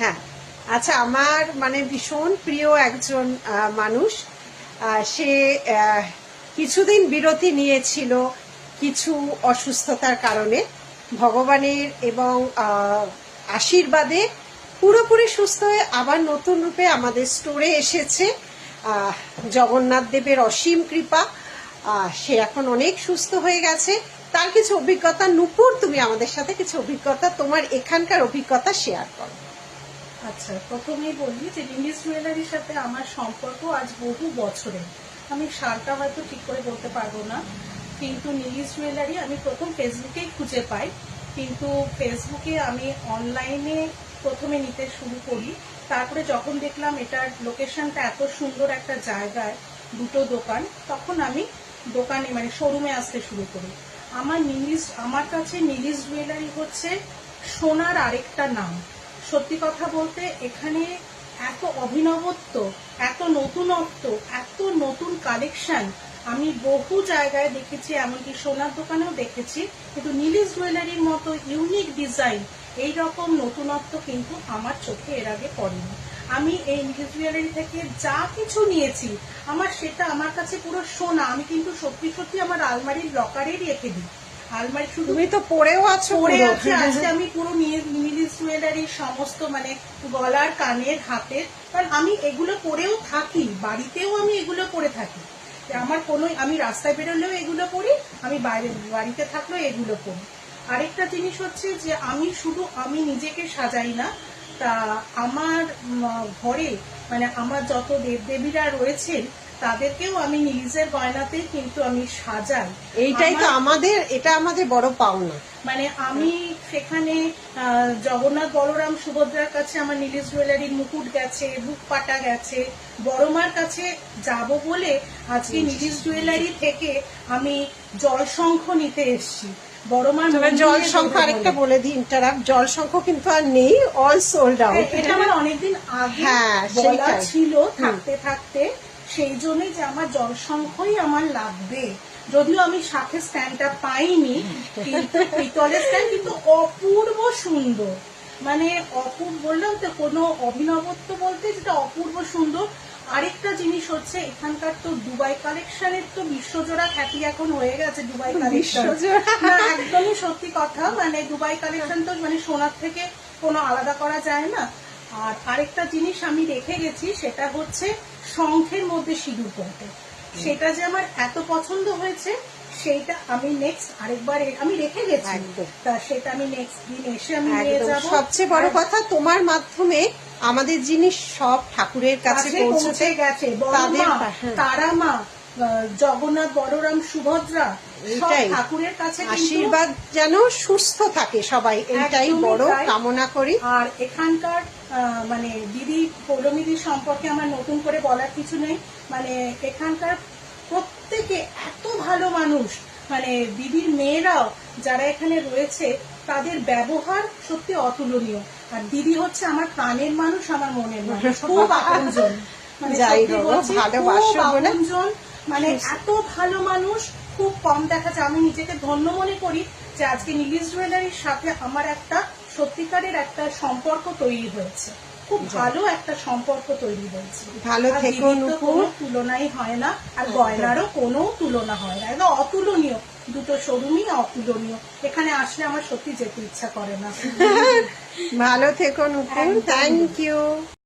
হ্যাঁ। আচ্ছা আমার মানে ভীষণ প্রিয় একজন মানুষ। সে কিছুদিন বিরতি নিয়েছিল কিছু অসুস্থতার কারণে। ভগবানের এবং আশীর্বাদে পুরোপুরি সুস্থ হয়ে আবার নতুন রূপে আমাদের স্টোরে এসেছে জগন্নাথ দেবের অসীম কৃপা। সে এখন অনেক সুস্থ হয়ে গেছে। তার কিছু অভিজ্ঞতা, নুপুর, তুমি আমাদের সাথে কিছু অভিজ্ঞতা, তোমার এখানকার অভিজ্ঞতা শেয়ার করো। আচ্ছা প্রথমেই বলি যে লিলিস জুয়েলারির সাথে আমার সম্পর্ক আজ বহু বছরের। আমি সালটা হয়তো ঠিক করে বলতে পারব না, কিন্তু নিলিস জুয়েলারি আমি প্রথম ফেসবুকেই খুঁজে পাই। কিন্তু ফেসবুকে আমি অনলাইনে প্রথমে নিতে শুরু করি। তারপরে যখন দেখলাম এটার লোকেশনটা এত সুন্দর একটা জায়গায়, দুটো দোকান, তখন আমি দোকানে মানে শোরুমে আসতে শুরু করি। আমার নিলিস আমার কাছে নিলিস জুয়েলারি হচ্ছে সোনার আরেকটা নাম। সত্যি কথা বলতে এখানে এত অভিনবত্ব, এত নতুনত্ব, এত নতুন কালেকশন আমি বহু জায়গায় দেখেছি, এমনকি সোনার দোকানেও দেখেছি। কিন্তু নীলিশ জুয়েলারির মতো ইউনিক ডিজাইন এই রকম নতুনত্ব কিন্তু আমার চোখে এর আগে পড়েনি। আমি এই নীলিশ জুয়েলারি থেকে যা কিছু নিয়েছি, আমার সেটা আমার কাছে পুরো সোনা। আমি কিন্তু সত্যি সত্যি আমার আলমারির লকারেই রেখে দিই। আলমারি শুধু তুমি তো পড়েও আছো পরে। আছে আজকে আমি পুরো মিলিস জুয়েলারির সমস্ত মানে গলার কানের হাতের কারণ আমি এগুলো পরেও থাকি বাড়িতেও আমি এগুলো পরে থাকি। আমার কোনো আমি রাস্তায় বেরোলেও এগুলো পরি আমি বাইরে বাড়িতে থাকলেও এগুলো পরি আরেকটা জিনিস হচ্ছে যে আমি শুধু আমি নিজেকে সাজাই না তা আমার ঘরে মানে আমার যত দেবদেবীরা রয়েছেন তাদেরকেও আমি নিজের গয়নাতেই কিন্তু আমি সাজাই। এইটাই তো আমাদের এটা আমাদের বড় পাওনা। মানে আমি সেখানে জগন্নাথ বলরাম সুভদ্রার কাছে আমার নীলিশ জুয়েলারির মুকুট গেছে বুক পাটা গেছে বড়মার কাছে যাব বলে আজকে নীলিশ জুয়েলারি থেকে আমি জলশঙ্খ নিতে এসেছি। বড়মার জল সংখ্যা আরেকটা বলে। দিই ইন্টারাপ্ট জল সংখ্যা কিন্তু আর নেই অল সোল্ড হ্যাঁ, আউট এটা আমার অনেকদিন আগে হ্যাঁ, ছিল থাকতে থাকতে। সেই জন্যই যে আমার জলসংখ্যই আমার লাগবে। যদিও আমি সাথে স্ট্যান্ডটা পাইনি পিতলের স্ট্যান্ড কিন্তু অপূর্ব সুন্দর। মানে অপূর্ব বললাম তো কোনো অভিনবত্ব বলতে যেটা অপূর্ব সুন্দর। আরেকটা জিনিস হচ্ছে এখানকার তো দুবাই কালেকশনের তো বিশ্বজোড়া খ্যাতি এখন হয়ে গেছে দুবাই কালেকশন। একদমই সত্যি কথা। মানে দুবাই কালেকশন তো মানে সোনার থেকে কোনো আলাদা করা যায় না। আর আরেকটা জিনিস আমি রেখে গেছি সেটা হচ্ছে শঙ্খের মধ্যে সিঁদুর পড়তে। সেটা যে আমার এত পছন্দ হয়েছে সেইটা আমি নেক্সট আরেকবার আমি রেখে গেছি। তা সেটা আমি নেক্সট দিন এসে আমি নিয়ে যাব। সবচেয়ে বড় কথা তোমার মাধ্যমে আমাদের জিনিস সব ঠাকুরের কাছে পৌঁছে গেছে হ্যাঁ। তারা মা জগন্নাথ বড়রাম সুভদ্রা ঠাকুরের কাছে আশীর্বাদ যেন সুস্থ থাকে সবাই একদমই বড় কামনা করি। আর এখানকার মানে দিদি পৌলমিদি সম্পর্কে আমার নতুন করে বলার কিছু নেই। মানে এখানকার প্রত্যেকে এত ভালো মানুষ। মানে দিদির মেয়েরাও যারা এখানে রয়েছে তাদের ব্যবহার সত্যি অতুলনীয়। আর দিদি হচ্ছে আমার প্রাণের মানুষ আমার মনের মানুষ। খুব আপনজন। মানে ভালোবাসো বলে। মানে এত ভালো মানুষ খুব কম দেখা যায়। আমি নিজেকে ধন্য মনে করি যে আজকে নীলিশ জুয়েলারির সাথে আমার একটা সত্যিকারের একটা সম্পর্ক তৈরি হয়েছে। খুব ভালো একটা সম্পর্ক তৈরি হয়েছে। ভালো থেকো। কোনো তুলনাই হয় না আর গয়নারও কোনো তুলনা হয় না। একদম অতুলনীয়। দুটো শোরুমই অতুলনীয়। এখানে আসলে আমার সত্যি যেতে ইচ্ছা করে না। ভালো থেকো নুপুর। Thank you